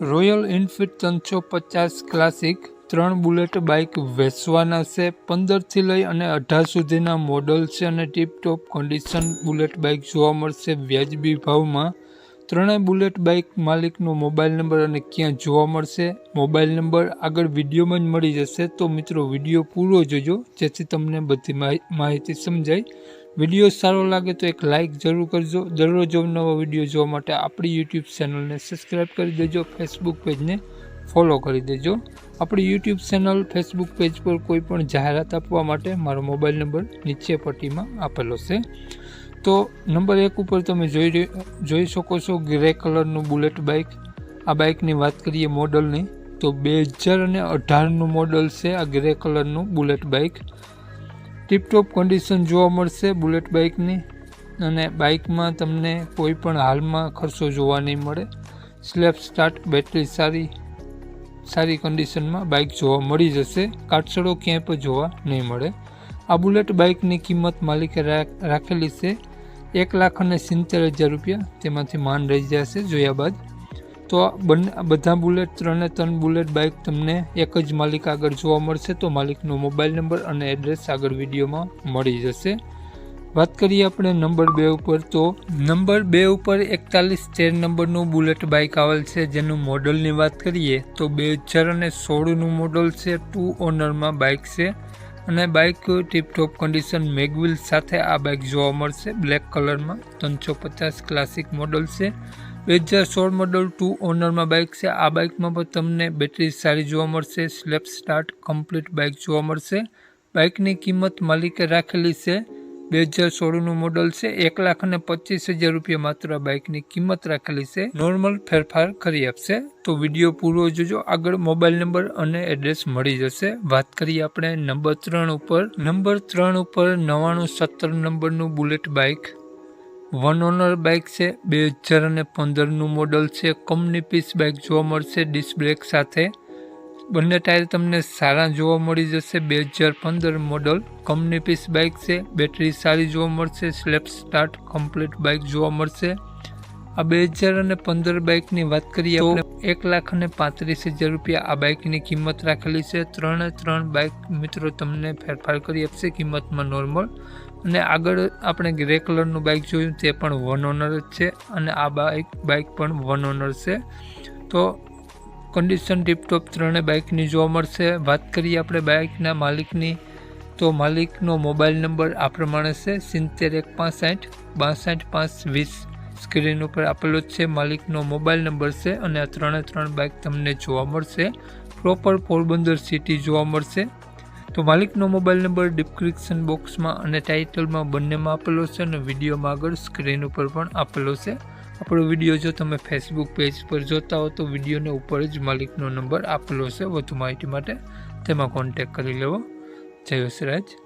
Royal Enfield ત્રણસો પચાસ classic ત્રણ બુલેટ બાઇક વેચવાના છે, પંદરથી લઈ અને અઢાર સુધીના મોડલ છે અને ટીપટોપ કન્ડિશન બુલેટ બાઇક જોવા મળશે. વ્યાજબી ભાવમાં ત્રણેય બુલેટ બાઇક માલિકનો મોબાઈલ નંબર અને ક્યાં જોવા મળશે? મોબાઈલ નંબર આગળ વિડીયોમાં જ મળી જશે, તો મિત્રો વીડિયો પૂરો જોજો, જેથી તમને બધી માહિ- માહિતી સમજાય. વીડિયો સારો લાગે તો એક લાઇક જરૂર કરજો. દરરોજ નવા વીડિયો જોવા માટે આપણી યુટ્યુબ ચેનલને સબસ્ક્રાઈબ કરી દેજો. ફેસબુક પેજને ફોલો કરી દેજો. આપણી યુટ્યુબ ચેનલ ફેસબુક પેજ પર કોઈ પણ જાહેરાત આપવા માટે મારો મોબાઈલ નંબર નીચે પટ્ટીમાં આપેલો છે. તો નંબર એક ઉપર તમે જોઈ જોઈ શકો છો ગ્રે કલરનું બુલેટ બાઇક આ બાઇકની વાત કરીએ મોડલની તો બે હજાર અને અઢારનું મોડલ છે આ ગ્રે કલરનું બુલેટ બાઇક ટીપટોપ કન્ડિશન જોવા મળશે બુલેટ બાઇકની અને બાઇકમાં તમને કોઈ પણ હાલમાં ખર્ચો જોવા નહીં મળે. સ્લેપ સ્ટાર્ટ બેટરી સારી સારી કન્ડિશનમાં બાઇક જોવા મળી જશે. કાટસડો ક્યાંય પણ જોવા નહીં મળે. આ બુલેટ બાઇકની કિંમત માલિકે રાખેલી છે. એક લાખ અને સિત્તેર હજાર રૂપિયા. તેમાંથી માન રહી જશે. જોયા બાદ તો બંને, બધા બુલેટ, ત્રણે ત્રણ બુલેટ બાઇક તમને એક જ માલિક આગળ જોવા મળશે, તો માલિકનો મોબાઈલ નંબર અને એડ્રેસ આગળ વિડીયોમાં મળી જશે. વાત કરીએ આપણે નંબર બે ઉપર, તો નંબર બે ઉપર એકતાલીસ તેર નંબરનું બુલેટ બાઇક આવેલ છે, જેનું મોડલની વાત કરીએ, તો બે હજાર અને સોળનું મોડલ છે, ટુ ઓનરમાં બાઇક છે, અને બાઇક ટીપટોપ કન્ડિશન મેગવિલ સાથે આ બાઇક જોવા મળશે, બ્લેક કલરમાં, ત્રણસો પચાસ ક્લાસિક મોડલ છે બે હજાર સોળ મોડલ ટુ ઓનરમાં બાઇક છે. આ બાઇકમાં પણ તમને બેટરી સારી જોવા મળશે. સ્લેપ સ્ટાર્ટ કમ્પ્લીટ બાઇક જોવા મળશે. બાઇકની કિંમત માલિકે રાખેલી છે. બે હજાર સોળનું મોડલ છે. એક લાખ અને પચીસ હજાર રૂપિયા માત્ર આ બાઇકની કિંમત રાખેલી છે. નોર્મલ ફેરફાર કરી આપશે. તો વીડિયો પૂરો જોજો. આગળ મોબાઈલ નંબર અને એડ્રેસ મળી જશે. વાત કરીએ આપણે નંબર ત્રણ ઉપર. નંબર ત્રણ ઉપર નવ્વાણું સત્તર નંબરનું bullet bike one owner bike છે, બે હજાર અને પંદરનું મોડલ છે કંપની પીસ બાઇક જોવા મળશે ડિસ્ક બ્રેક સાથે. બંને ટાયર તમને સારા જોવા મળી જશે, બે હજાર પંદર મોડલ કંપની પીસ બાઇક છે બેટરી સારી જોવા મળશે સ્લેપ સ્ટાર્ટ કમ્પ્લીટ બાઇક જોવા મળશે. આ બે હજાર અને પંદર બાઇકની વાત કરીએ આપણે એક લાખ અને પાંત્રીસ હજાર રૂપિયા આ બાઇકની કિંમત રાખેલી છે. ત્રણે ત્રણ બાઇક મિત્રો તમને ફેરફાર કરી આપશે કિંમતમાં નોર્મલ. અને આગળ આપણે ગ્રે કલરનું બાઇક જોયું તે પણ વન ઓનર જ છે અને આ બાઇક બાઇક પણ વન ઓનર છે. તો કન્ડિશન ટીપટોપ ત્રણેય બાઇકની જોવા મળશે. વાત કરીએ આપણે બાઇકના માલિકની. તો માલિકનો મોબાઈલ નંબર આ પ્રમાણે છે. સિત્તેર એક પાંસઠ, બાસઠ પાંચ વીસ. સ્ક્રીન ઉપર આપેલો જ છે, માલિકનો મોબાઈલ નંબર છે અને આ ત્રણે ત્રણ બાઇક તમને જોવા મળશે. પ્રોપર પોરબંદર સિટી જોવા મળશે. તો માલિકનો મોબાઈલ નંબર ડિસ્ક્રિપ્શન બોક્સમાં અને ટાઇટલમાં બંનેમાં આપેલો છે અને વિડીયોમાં આગળ સ્ક્રીન ઉપર પણ આપેલો છે. આપણો વીડિયો જો તમે ફેસબુક પેજ પર જોતા હો તો વિડીયોને ઉપર જ માલિકનો નંબર આપેલો છે. વધુ માહિતી માટે તેમાં કોન્ટેક કરી લેવો. જય વસરાજ